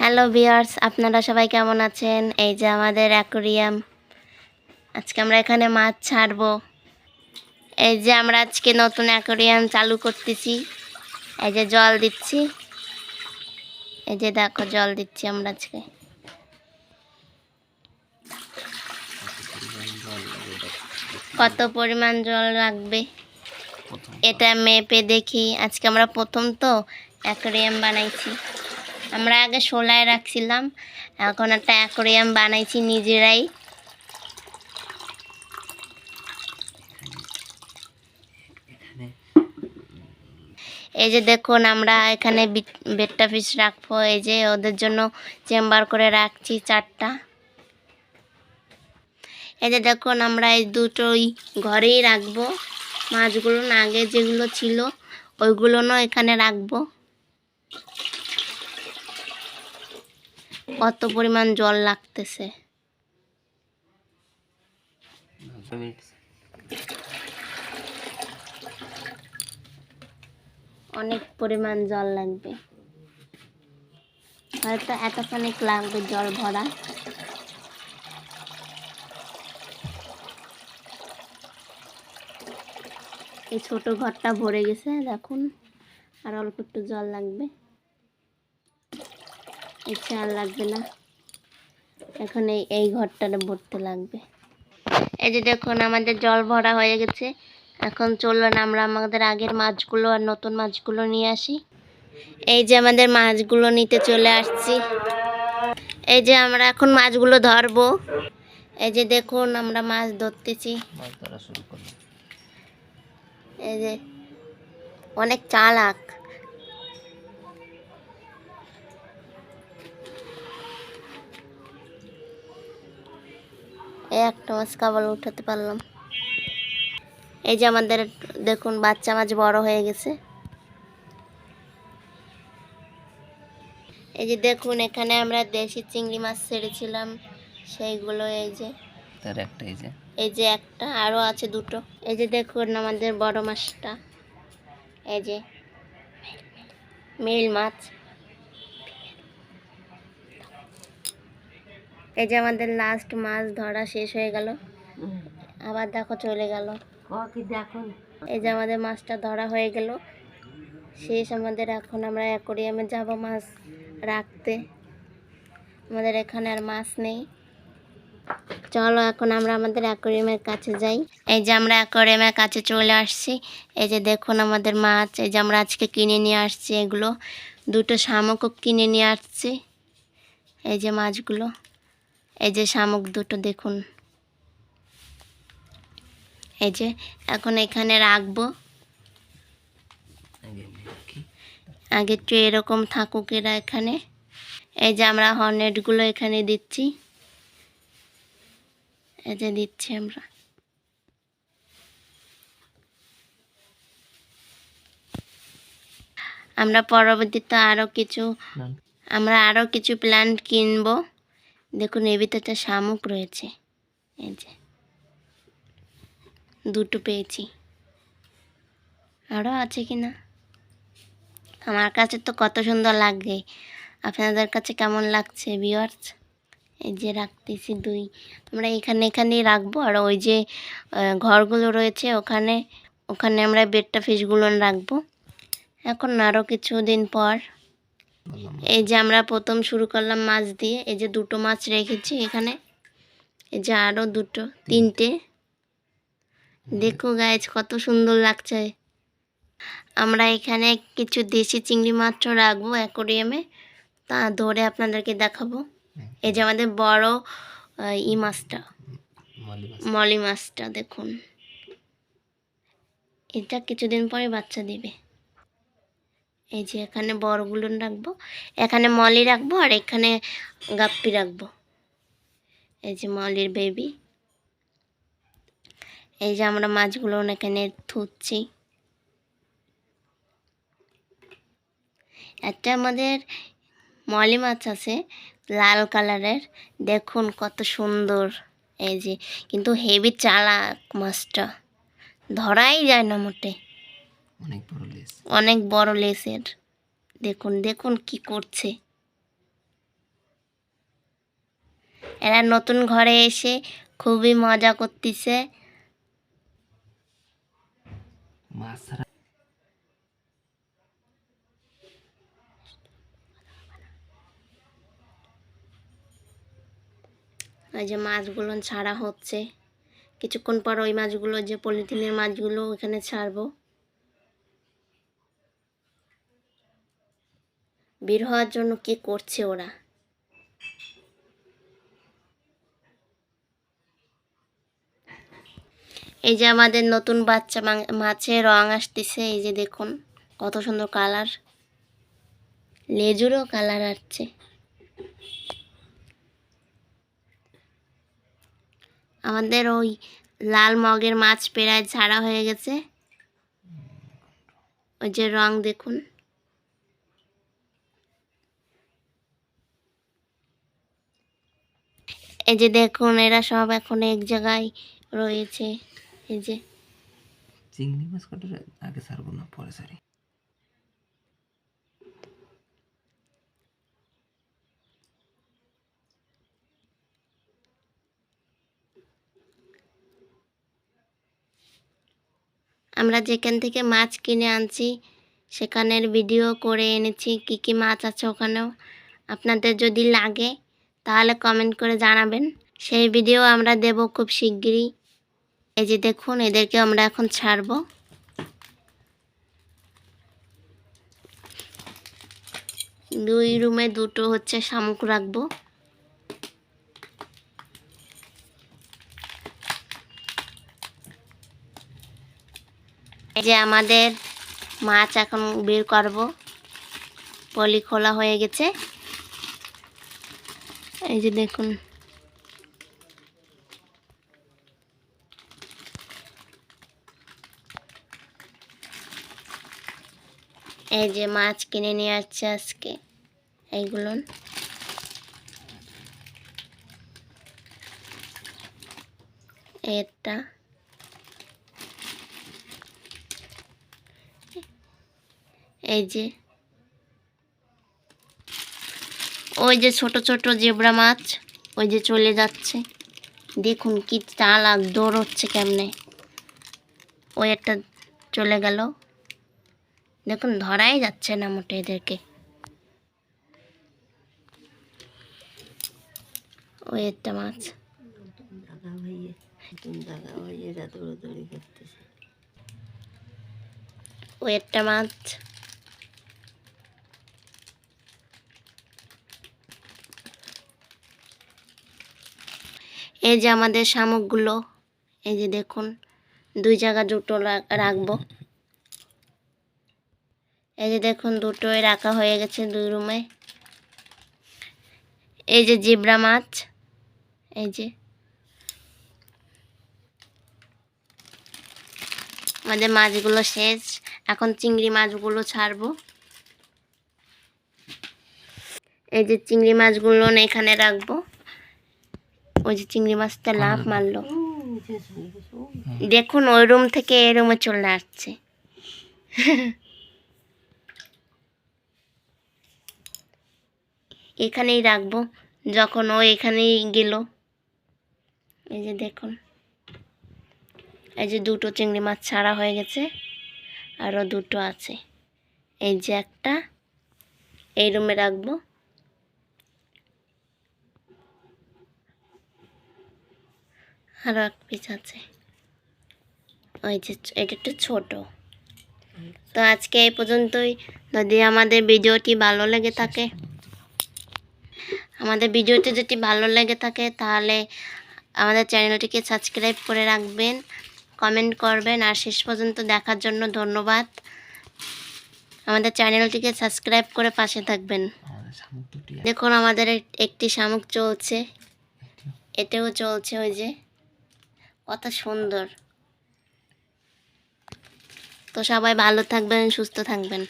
Hello বিয়ার্স আপনারা সবাই কেমন আছেন? এই যে আমাদের অ্যাকোরিয়াম আজকে আমরা এখানে মাছ ছাড়বো। এই যে আমরা আজকে নতুন অ্যাকোরিয়াম চালু করতেছি। এই যে জল দিচ্ছি। এই যে দেখো জল দিচ্ছি আমরা আজকে। কত পরিমাণ জল লাগবে? এটা মেপে দেখি। আজকে আমরা প্রথম তো অ্যাকোরিয়াম বানাইছি। আমরা আগে শোলায় রাখছিলাম। এখন একটা অ্যাকোরিয়াম বানাইছি নিজেরাই। এই যে দেখুন আমরা এখানে বি- বেট্টা ফিশ রাখব। এই যে ওদের জন্য চেম্বার করে রাখছি চারটা। এই যে দেখুন আমরা এই দুটোই ঘরেই রাখব। মাছগুলো আগে যেগুলো ছিল ওইগুলো না এখানে রাখব। কত পরিমাণ জল লাগতেছে। অনেক পরিমাণ জল লাগবে। হয়তো এতখানিক লাগবে জল ভরা। এই ছোট ঘরটা ভরে গেছে, দেখুন। আর অল্প একটু জল লাগবে। ইচ্ছে আর লাগবে না। এখন এই এই ঘরটাতে ভরতে লাগবে। এই যে দেখুন আমাদের জল ভরা হয়ে গেছে। এখন চলুন আমরা আমাদের আগের মাছগুলো আর নতুন মাছগুলো নিয়ে আসি। এই যে আমাদের মাছগুলো নিতে চলে আসছি। এই যে আমরা এখন মাছগুলো ধরবো। এই যে দেখুন আমরা মাছ ধরতেছি। এই যে অনেক চালাক। এই একটা মাছ কাবল উঠাতে পারলাম। এই যে আমাদের দেখুন বাচ্চা মাছ বড় হয়ে গেছে। এই যে দেখুন এখানে আমরা দেশি চিংড়ি মাছ ছেড়েছিলাম। সেইগুলো এই যে। তার একটা এই যে। এই যে একটা আরও আছে দুটো। এই যে দেখুন আমাদের বড় মাছটা। এই যে মিল মাছ। এই যে আমাদের লাস্ট মাছ ধরা শেষ হয়ে গেল। আবার দেখো চলে গেল। এই যে আমাদের মাছটা ধরা হয়ে গেল। শেষ আমাদের এখন আমরা অ্যাকোরিয়ামে যাব মাছ রাখতে। আমাদের এখানে আর মাছ নেই। চলো এখন আমরা আমাদের অ্যাকোরিয়ামের কাছে যাই। এই যে আমরা অ্যাকোরিয়ামের কাছে চলে আসছি। এই যে দেখুন আমাদের মাছ। এই যে আমরা আজকে কিনে নিয়ে আসছি এগুলো। দুটো শামুকও কিনে নিয়ে আসছি। এই যে মাছগুলো। এই যে শামুক দুটো দেখুন। এই যে এখন এখানে রাখব। আগে একটু এরকম থাকুক এরা এখানে। এই যে আমরা হর্নেটগুলো এখানে দিচ্ছি। এই যে দিচ্ছি আমরা। আমরা পরবর্তীতে আরও কিছু আমরা আরও কিছু প্ল্যান্ট কিনবো। দেখুন এর ভিতরটা শামুক রয়েছে। এই যে, দুটো পেয়েছি। আরও আছে কি না আমার কাছে তো কত সুন্দর লাগে আপনাদের কাছে কেমন লাগছে ভিওয়ার্স এই যে, রাখতেছি দুই। আমরা এখানে এখানেই রাখব। আর ওই যে ঘরগুলো রয়েছে, ওখানে ওখানে আমরা বেডটা ফিশগুলো রাখব। এখন আরও কিছুদিন পর এই যে আমরা প্রথম শুরু করলাম মাছ দিয়ে এই যে দুটো মাছ রেখেছি এখানে। এই যে আরও দুটো তিনটে। দেখো গাইজ কত সুন্দর লাগছে। আমরা এখানে কিছু দেশি চিংড়ি মাছও রাখব অ্যাকোরিয়ামে তা ধরে আপনাদেরকে দেখাবো। এই যে আমাদের বড় ই মাছটা। মলি মাছটা দেখুন। এটা কিছুদিন পরে বাচ্চা দিবে। এই যে এখানে বড়গুলো রাখব, এখানে মলি রাখব আর এখানে গাপ্পি রাখব। এই যে মলির বেবি এই যে আমরা মাছগুলো এখানে থুচ্ছি। একটা আমাদের মলি মাছ আছে, লাল কালারের। দেখুন কত সুন্দর। এই যে, কিন্তু হেভি চালাক মাছটা। ধরাই যায় না মোটে। অনেক বড় লেস অনেক বড় লেসের দেখুন দেখুন কি করছে। এরা নতুন ঘরে এসে খুবই মজা করতেছে। ছাড়া যে মাছগুলো ছাড়া হচ্ছে। কিছুক্ষণ পর ওই মাছগুলো যে পলিথিনের মাছগুলো ওখানে ছাড়বো। বের হওয়ার জন্য কি করছে ওরা? এই যে আমাদের নতুন বাচ্চা মাং- মাছের রং আসতেছে, এই যে দেখুন কত সুন্দর কালার। লেজুরও কালার আসছে। আমাদের ওই লাল মগের মাছ প্রায় ছাড়া হয়ে গেছে। ওই যে রং দেখুন। এই যে দেখুন এরা সব এখন এক জায়গায় রয়েছে। এই যে। চিংড়ি মাছ কটা আগে ছাড়বো না পরে ছাড়ি। আমরা যেখান থেকে মাছ কিনে আনছি সেখানের ভিডিও করে এনেছি কি কি মাছ আছে ওখানেও। আপনাদের যদি লাগে তাহলে কমেন্ট করে জানাবেন। সেই ভিডিও আমরা দেব খুব শিগগিরই। এই যে দেখুন, এদেরকে আমরা এখন ছাড়বো। দুই রুমে দুটো হচ্ছে শামুক রাখব। এই যে আমাদের মাছ এখন বের করব। পলি খোলা হয়ে গেছে। এই যে দেখুন। এই যে মাছ কিনে নিয়ে আসছে আজকে। এইগুলো। এটা এই যে ওই যে ছোট ছোট জেবরা মাছ, ওই যে চলে যাচ্ছে। দেখুন কি চাল আর দৌড় হচ্ছে কেমনে। ওই একটা চলে গেল। দেখুন, ধরাই যাচ্ছে না মোটে এদেরকে। ওই একটা মাছ। ওই একটা মাছ। এই যে আমাদের শামুকগুলো, এই যে দেখুন, দুই জায়গা দুটো রাখব। এই যে দেখুন, দুটোই রাখা হয়ে গেছে দুই রুমে। এই যে জিব্রা মাছ, এই যে। আমাদের মাছগুলো শেষ, এখন চিংড়ি মাছগুলো ছাড়বো। এই যে চিংড়ি মাছগুলো এখানে রাখব। ওই যে চিংড়ি মাছটা লাফ মারলো। দেখুন ওই রুম থেকে এই রুমে চলে আসছে। এখানেই রাখব যখন ও এখানেই গেল। এই যে দেখুন এই যে দুটো চিংড়ি মাছ ছাড়া হয়ে গেছে আরও দুটো আছে। এই যে একটা এই রুমে রাখব। আরও এক পিস আছে। ওই যে এটা একটু ছোট। তো আজকে এই পর্যন্তই। যদি আমাদের ভিডিওটি ভালো লেগে থাকে আমাদের ভিডিওটি যদি ভালো লেগে থাকে তাহলে আমাদের চ্যানেলটিকে সাবস্ক্রাইব করে রাখবেন কমেন্ট করবেন আর শেষ পর্যন্ত দেখার জন্য ধন্যবাদ। আমাদের চ্যানেলটিকে সাবস্ক্রাইব করে পাশে থাকবেন। দেখুন আমাদের এক- একটি শামুক চলছে। এটাও চলছে ওই যে। কত সুন্দর। তো সবাই ভালো থাকবেন সুস্থ থাকবেন।